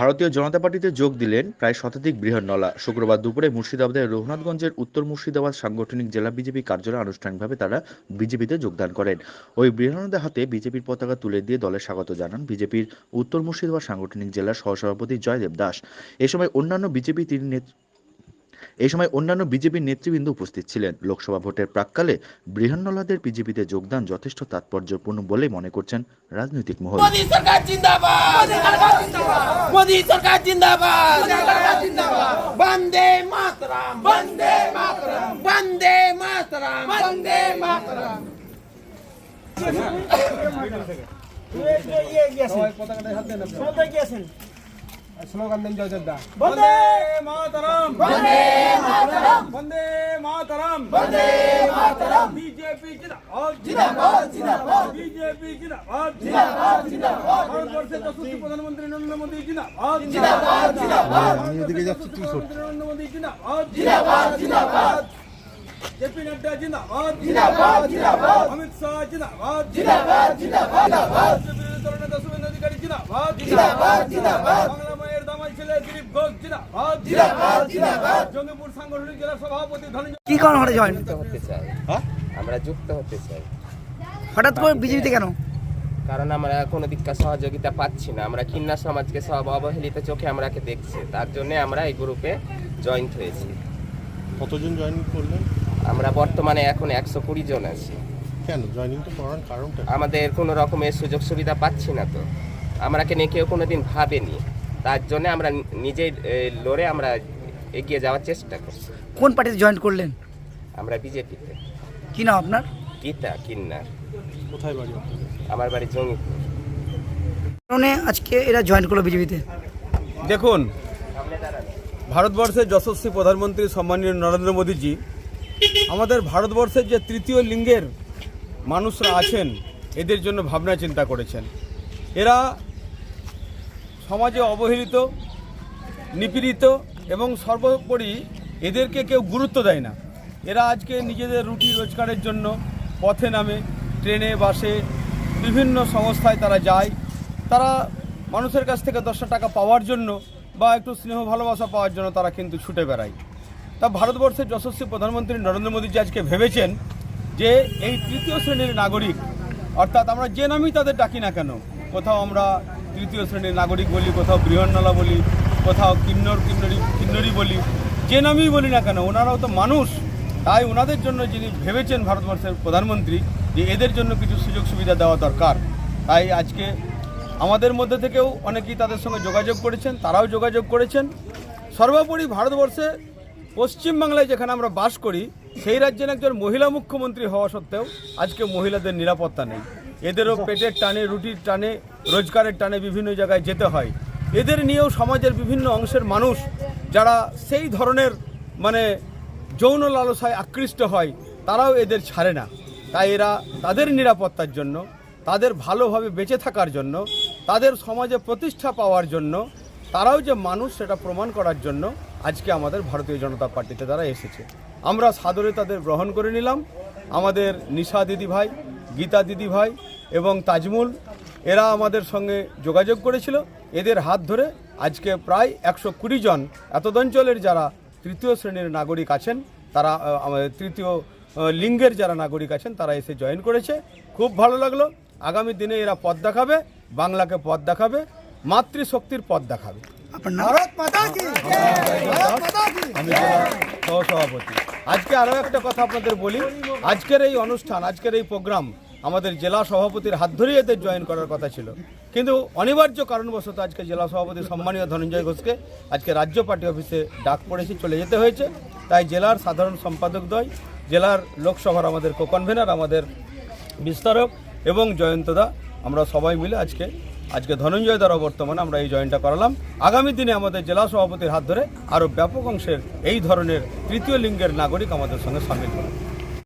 ভারতীয় জনতা পার্টিতে যোগ দিলেন প্রায় শতাধিক বৃহন্নলা শুক্রবার দুপুরে মুর্শিদাবাদের রঘুনাথগঞ্জের উত্তর মুর্শিদাবাদ সাংগঠনিক জেলা বিজেপি কার্যালয়ে আনুষ্ঠানিকভাবে তারা বিজেপিতে যোগদান করেন। ওই বৃহন্নদের হাতে বিজেপির পতাকা তুলে দিয়ে দলে স্বাগত জানান বিজেপির উত্তর মুর্শিদাবাদ সাংগঠনিক জেলার সহসভাপতি জয়দেব দাস। এ সময় অন্যান্য বিজেপি তিন নেত- এই সময় অন্যান্য বিজেপির নেতৃবৃন্দ উপস্থিত ছিলেন। লোকসভা ভোটের প্রাককালে বৃহন্নলাদের বিজেপিতে যোগদান যথেষ্ট তাৎপর্যপূর্ণ বলে মনে করছেন রাজনৈতিক মহল। मोदी স্লোগান দেন জয়দেব দা বন্দে মাতরম। বন্দে মাতরম। বন্দে মাতরম। বন্দে মাতরম। বিজেপি জিন্দাবাদ। জিন্দাবাদ জিন্দাবাদ। বিজেপি জিন্দাবাদ। জিন্দাবাদ জিন্দাবাদ। ভারতবর্ষের যশস্বী প্রধানমন্ত্রী নরেন্দ্র মোদী জিন্দাবাদ। জিন্দাবাদ জিন্দাবাদ। আমি এদিকে যাচ্ছি তুই নরেন্দ্র মোদী জিন্দাবাদ। জিন্দাবাদ জিন্দাবাদ। জেপি নাড্ডা জিন্দাবাদ। জিন্দাবাদ জিন্দাবাদ। অমিত শাহ জিন্দাবাদ। জিন্দাবাদ জিন্দাবাদ তরুণেতা শুভেন্দু অধিকারী জিন্দাবাদ। জিন্দাবাদ জিন্দাবাদ। কি কারণ হঠাৎ জয়েন? হতে চাই। আমরা যুক্ত হতে চাই। হঠাৎ করে বিজেপিতে কেন? কারণ আমরা কোনো দিককার সহযোগিতা পাচ্ছি না। আমরা কিন্না সমাজকে সব অবহেলিত চোখে আমরাকে দেখছি। তার জন্য আমরা এই গ্রুপে জয়েন্ট হয়েছি। কতজন জয়েন করলেন? আমরা বর্তমানে এখন একশো কুড়ি জন আছি। কেন? জয়েনিং তো করার কারণটা আমাদের কোনো রকমের সুযোগ সুবিধা পাচ্ছি না তো। আমরাকে নিয়ে কেউ কোনো দিন ভাবেনি। তার জন্য আমরা নিজেই লড়ে আমরা এগিয়ে যাওয়ার চেষ্টা করছি। কোন পার্টিতে জয়েন করলেন? আমরা বিজেপিতে কি নাম আপনার? গীতা কিন্নার। কোথায় বাড়ি? আমার বাড়ি জঙ্গিপুর। কারণে আজকে এরা জয়েন করল বিজেপিতে। দেখুন ভারতবর্ষের যশস্বী প্রধানমন্ত্রী সম্মানীয় নরেন্দ্র মোদীজি আমাদের ভারতবর্ষের যে তৃতীয় লিঙ্গের মানুষরা আছেন এদের জন্য ভাবনা চিন্তা করেছেন। এরা সমাজে অবহেলিত, নিপীড়িত এবং সর্বোপরি এদেরকে কেউ গুরুত্ব দেয় না। এরা আজকে নিজেদের রুটি রোজগারের জন্য পথে নামে, ট্রেনে, বাসে, বিভিন্ন সংস্থায় তারা যায়। তারা মানুষের কাছ থেকে দশটা টাকা পাওয়ার জন্য বা একটু স্নেহ ভালোবাসা পাওয়ার জন্য তারা কিন্তু ছুটে বেড়ায়। তা ভারতবর্ষের যশস্বী প্রধানমন্ত্রী নরেন্দ্র মোদীজি আজকে ভেবেছেন যে এই তৃতীয় শ্রেণির নাগরিক, অর্থাৎ আমরা যে নামই তাদের ডাকি না কেন, কোথাও আমরা তৃতীয় শ্রেণির নাগরিক বলি কোথাও বৃহন্নলা বলি কোথাও কিন্নর কিন্নরি কিন্নরি বলি যে নামই বলি না কেন ওনারাও তো মানুষ। তাই ওনাদের জন্য যিনি ভেবেছেন ভারতবর্ষের প্রধানমন্ত্রী যে এদের জন্য কিছু সুযোগ সুবিধা দেওয়া দরকার। তাই আজকে আমাদের মধ্যে থেকেও অনেকেই তাদের সঙ্গে যোগাযোগ করেছেন তারাও যোগাযোগ করেছেন। সর্বোপরি ভারতবর্ষে পশ্চিমবাংলায় যেখানে আমরা বাস করি সেই রাজ্যের একজন মহিলা মুখ্যমন্ত্রী হওয়া সত্ত্বেও আজকে মহিলাদের নিরাপত্তা নেই। এদেরও পেটের টানে রুটির টানে রোজগারের টানে বিভিন্ন জায়গায় যেতে হয়। এদের নিয়েও সমাজের বিভিন্ন অংশের মানুষ যারা সেই ধরনের মানে যৌন লালসায় আকৃষ্ট হয়, তারাও এদের ছাড়ে না। তাই এরা তাদের নিরাপত্তার জন্য, তাদের ভালোভাবে বেঁচে থাকার জন্য, তাদের সমাজে প্রতিষ্ঠা পাওয়ার জন্য, তারাও যে মানুষ সেটা প্রমাণ করার জন্য আজকে আমাদের ভারতীয় জনতা পার্টিতে তারা এসেছে। আমরা সাদরে তাদের গ্রহণ করে নিলাম। আমাদের নিশা দিদি ভাই গীতা দিদি ভাই এবং তাজমুল এরা আমাদের সঙ্গে যোগাযোগ করেছিল। এদের হাত ধরে আজকে প্রায় একশো কুড়ি জন এতদঞ্চলের যারা তৃতীয় শ্রেণির নাগরিক আছেন তারা আমাদের তৃতীয় লিঙ্গের যারা নাগরিক আছেন তারা এসে জয়েন করেছে। খুব ভালো লাগল। আগামী দিনে এরা পথ দেখাবে বাংলাকে পথ দেখাবে মাতৃশক্তির পথ দেখাবে। আমি সহসভাপতি। আজকে আরও একটা কথা আপনাদের বলি। আজকের এই অনুষ্ঠান আজকের এই প্রোগ্রাম আমাদের জেলা সভাপতির হাত ধরেই এদের জয়েন করার কথা ছিল। কিন্তু অনিবার্য কারণবশত আজকে জেলা সভাপতি সম্মানীয় ধনঞ্জয় ঘোষকে আজকে রাজ্য পার্টি অফিসে ডাক পড়েছে চলে যেতে হয়েছে। তাই জেলার সাধারণ সম্পাদকদ্বয় জেলার লোকসভার আমাদের কো কনভেনার আমাদের বিস্তারক এবং জয়ন্তদা আমরা সবাই মিলে আজকে আজকে ধনঞ্জয় দ্বারা বর্তমানে আমরা এই জয়েনটা করালাম। আগামী দিনে আমাদের জেলা সভাপতির হাত ধরে আরও ব্যাপক অংশের এই ধরনের তৃতীয় লিঙ্গের নাগরিক আমাদের সঙ্গে সামিল হবে।